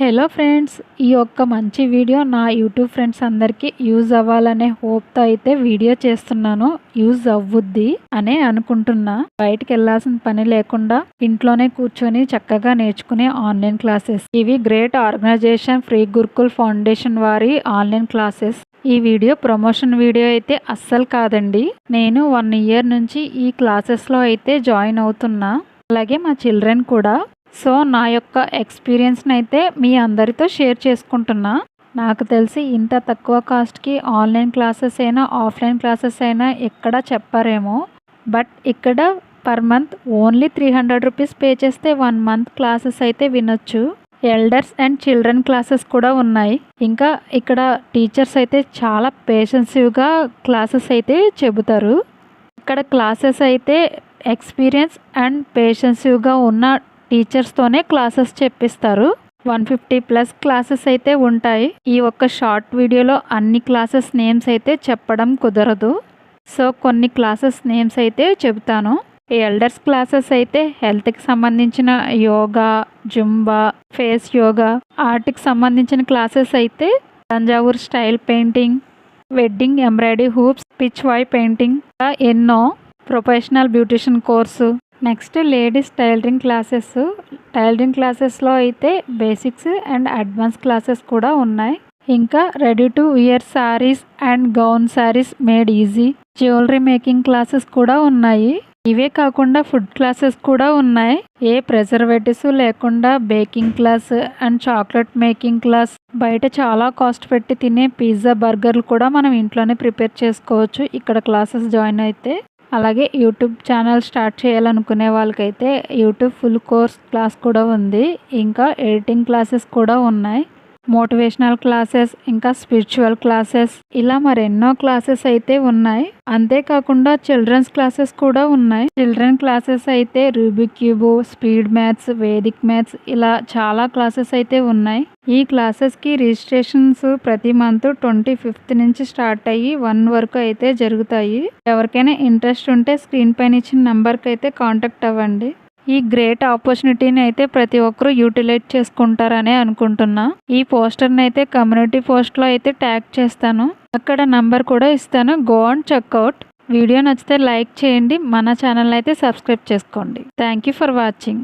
Hello friends ఈ యొక్క మంచి వీడియో నా యూట్యూబ్ ఫ్రెండ్స్ అందరికీ యూజ్ అవ్వాలనే హోప్తో అయితే వీడియో చేస్తున్నాను. యూజ్ అవ్వుద్ది అనే అనుకుంటున్నా. బయటికి వెళ్ళాల్సిన పని లేకుండా ఇంట్లోనే కూర్చొని చక్కగా నేర్చుకునే ఆన్లైన్ క్లాసెస్ ఇవి great organisation free Gurukul foundation వారి ఆన్లైన్ క్లాసెస్ ఈ వీడియో ప్రమోషన్ వీడియో అయితే అస్సలు కాదండి. నేను వన్ ఇయర్ నుంచి ఈ క్లాసెస్లో అయితే జాయిన్ అవుతున్నా. అలాగే మా చిల్డ్రన్ కూడా సో నా యొక్క ఎక్స్పీరియన్స్ని అయితే మీ అందరితో షేర్ చేసుకుంటున్నా. నాకు తెలిసి ఇంత తక్కువ కాస్ట్కి ఆన్లైన్ క్లాసెస్ అయినా ఆఫ్లైన్ క్లాసెస్ అయినా ఎక్కడ చెప్పారేమో. బట్ ఇక్కడ per month only three hundred rupees pay చేస్తే వన్ మంత్ క్లాసెస్ అయితే వినొచ్చు. ఎల్డర్స్ అండ్ చిల్డ్రన్ క్లాసెస్ కూడా ఉన్నాయి. ఇంకా ఇక్కడ టీచర్స్ అయితే చాలా పేషెన్సివ్గా క్లాసెస్ అయితే చెబుతారు. ఇక్కడ క్లాసెస్ అయితే ఎక్స్పీరియన్స్ అండ్ పేషెన్సివ్గా ఉన్న టీచర్స్తోనే క్లాసెస్ చెప్పిస్తారు. వన్ ఫిఫ్టీ ప్లస్ క్లాసెస్ అయితే ఉంటాయి. ఈ ఒక్క షార్ట్ వీడియోలో అన్ని క్లాసెస్ నేమ్స్ అయితే చెప్పడం కుదరదు. సో కొన్ని క్లాసెస్ నేమ్స్ అయితే చెబుతాను. ఎల్డర్స్ క్లాసెస్ అయితే హెల్త్కి సంబంధించిన యోగా జుంబా ఫేస్ యోగా ఆర్ట్కి సంబంధించిన క్లాసెస్ అయితే Thanjavur style painting wedding embroidery hoops Pichwai painting ఎన్నో professional beautician course next ladies tailoring classes. Tailoring క్లాసెస్లో అయితే బేసిక్స్ అండ్ అడ్వాన్స్ క్లాసెస్ కూడా ఉన్నాయి. ఇంకా ready to wear sarees and gown sarees made easy. Jewellery making classes కూడా ఉన్నాయి. ఇవే కాకుండా ఫుడ్ క్లాసెస్ కూడా ఉన్నాయి. ఏ ప్రిజర్వేటివ్స్ లేకుండా baking class and chocolate making class. బయట చాలా కాస్ట్ పెట్టి తినే పిజ్జా బర్గర్లు కూడా మనం ఇంట్లోనే ప్రిపేర్ చేసుకోవచ్చు. ఇక్కడ క్లాసెస్ జాయిన్ అయితే. అలాగే యూట్యూబ్ ఛానల్ స్టార్ట్ చేయాలనుకునే వాళ్ళకైతే యూట్యూబ్ ఫుల్ కోర్స్ క్లాస్ కూడా ఉంది. ఇంకా ఎడిటింగ్ క్లాసెస్ కూడా ఉన్నాయి. మోటివేషనల్ క్లాసెస్ ఇంకా స్పిరిచువల్ క్లాసెస్. ఇలా మరెన్నో క్లాసెస్ అయితే ఉన్నాయి. అంతేకాకుండా చిల్డ్రన్స్ క్లాసెస్ కూడా ఉన్నాయి. చిల్డ్రన్ క్లాసెస్ అయితే Rubik cube speed maths Vedic maths ఇలా చాలా క్లాసెస్ అయితే ఉన్నాయి. ఈ క్లాసెస్కి రిజిస్ట్రేషన్స్ ప్రతి మంత్ ట్వంటీ ఫిఫ్త్ నుంచి స్టార్ట్ అయ్యి వన్ వరకు అయితే జరుగుతాయి. ఎవరికైనా ఇంట్రెస్ట్ ఉంటే స్క్రీన్ పైన ఇచ్చిన నెంబర్కి అయితే కాంటాక్ట్ అవ్వండి. ఈ గ్రేట్ ఆపర్చునిటీని అయితే ప్రతి ఒక్కరూ యూటిలైజ్ చేసుకుంటారని అనుకుంటున్నా. ఈ పోస్టర్ని అయితే కమ్యూనిటీ పోస్ట్లో అయితే ట్యాగ్ చేస్తాను. అక్కడ నంబర్ కూడా ఇస్తాను. Go and check out video నచ్చితే లైక్ చేయండి. మన ఛానల్ అయితే సబ్స్క్రైబ్ చేసుకోండి. Thank you for watching.